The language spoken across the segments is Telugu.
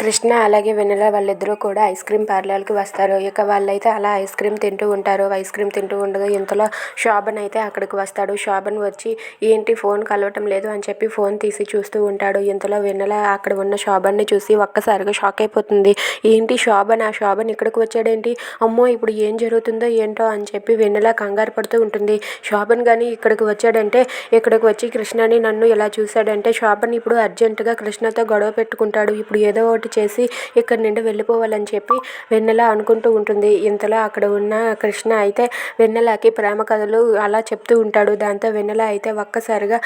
కృష్ణ అలాగే వెన్నెల వాళ్ళిద్దరూ కూడా ఐస్ క్రీమ్ పార్లర్కి వస్తారు. ఇక వాళ్ళైతే అలా ఐస్ క్రీమ్ తింటూ ఉంటారు. ఐస్ క్రీమ్ తింటూ ఉండగా ఇంతలో శోభన్ అయితే అక్కడికి వస్తాడు. శోభన్ వచ్చి ఏంటి ఫోన్ కలవటం లేదు అని చెప్పి ఫోన్ తీసి చూస్తూ ఉంటాడు. ఇంతలో వెన్నెల అక్కడ ఉన్న శోభన్ని చూసి ఒక్కసారిగా షాక్ అయిపోతుంది. ఏంటి శోభన్? ఆ శోభన్ ఇక్కడికి వచ్చాడేంటి? అమ్మో ఇప్పుడు ఏం జరుగుతుందో ఏంటో అని చెప్పి వెన్నెల కంగారు పడుతూ ఉంటుంది. శోభన్ కానీ ఇక్కడికి వచ్చాడంటే ఇక్కడికి వచ్చి కృష్ణని నన్ను ఇలా చూశాడంటే శోభన్ ఇప్పుడు అర్జెంటుగా కృష్ణతో గొడవ పెట్టుకుంటాడు. ఇప్పుడు ఏదో ఒకటి చేసి ఇక్కడి నుండి వెళ్ళిపోవాలని చెప్పి వెన్నెల అనుకుంటూ ఉంటుంది. ఇంతలో అక్కడ ఉన్న కృష్ణ అయితే వెన్నెలకి ప్రేమ కథలు అలా చెప్తూ ఉంటాడు. దాంతో వెన్నెల అయితే ఒక్కసారిగా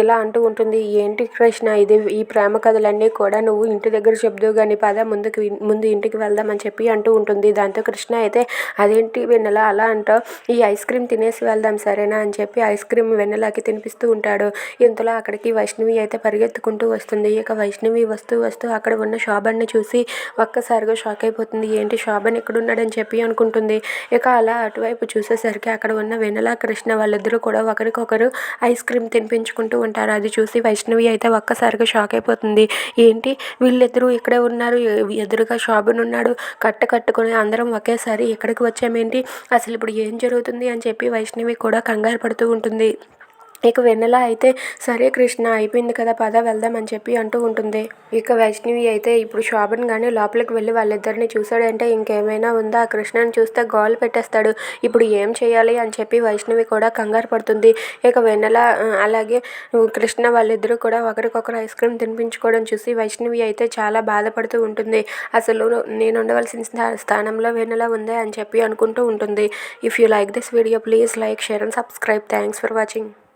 ఇలా అంటూ ఉంటుంది. ఏంటి కృష్ణ ఇది? ఈ ప్రేమ కథలన్నీ కూడా నువ్వు ఇంటి దగ్గర చెప్దు కానీ పద ముందుకు ముందు ఇంటికి వెళ్దామని చెప్పి అంటూ ఉంటుంది. దాంతో కృష్ణ అయితే అదేంటి వెన్నెల అలా అంటావు? ఈ ఐస్ క్రీమ్ తినేసి వెళ్దాం సరేనా అని చెప్పి ఐస్ క్రీమ్ వెన్నెలకి తినిపిస్తూ ఉంటాడు. ఇంతలో అక్కడికి వైష్ణవి అయితే పరిగెత్తుకుంటూ వస్తుంది. ఇక వైష్ణవి వస్తూ వస్తూ అక్కడ ఉన్న షాప్ శోభన్ని చూసి ఒక్కసారిగా షాక్ అయిపోతుంది. ఏంటి శోభన్ ఎక్కడున్నాడని చెప్పి అనుకుంటుంది. ఇక అలా అటువైపు చూసేసరికి అక్కడ ఉన్న వెన్నెల కృష్ణ వాళ్ళిద్దరూ కూడా ఒకరికొకరు ఐస్ క్రీమ్ తినిపించుకుంటూ ఉంటారు. అది చూసి వైష్ణవి అయితే ఒక్కసారిగా షాక్ అయిపోతుంది. ఏంటి? వీళ్ళిద్దరూ ఇక్కడే ఉన్నారు. ఎదురుగా శోభన్ ఉన్నాడు. కట్ట కట్టుకొని అందరం ఒకేసారి ఇక్కడికి వచ్చామేంటి? అసలు ఇప్పుడు ఏం జరుగుతుంది అని చెప్పి వైష్ణవి కూడా కంగారు పడుతూ ఉంటుంది. ఇక వెన్నెల అయితే సరే కృష్ణ అయిపోయింది కదా పద వెళ్దాం అని చెప్పి అంటూ ఉంటుంది. ఇక వైష్ణవి అయితే ఇప్పుడు శోభన్ కానీ లోపలికి వెళ్ళి వాళ్ళిద్దరిని చూశాడంటే ఇంకేమైనా ఉందా? ఆ కృష్ణని చూస్తే గోల్ పెట్టేస్తాడు. ఇప్పుడు ఏం చేయాలి అని చెప్పి వైష్ణవి కూడా కంగారు పడుతుంది. ఇక వెన్నెల అలాగే కృష్ణ వాళ్ళిద్దరూ కూడా ఒకరికొకరు ఐస్ క్రీమ్ తినిపించుకోవడం చూసి వైష్ణవి అయితే చాలా బాధపడుతూ ఉంటుంది. అసలు నేను ఉండవలసిన స్థానంలో వెన్నెల ఉందే అని చెప్పి అనుకుంటూ ఉంటుంది. If you like this video please like share and subscribe thanks for watching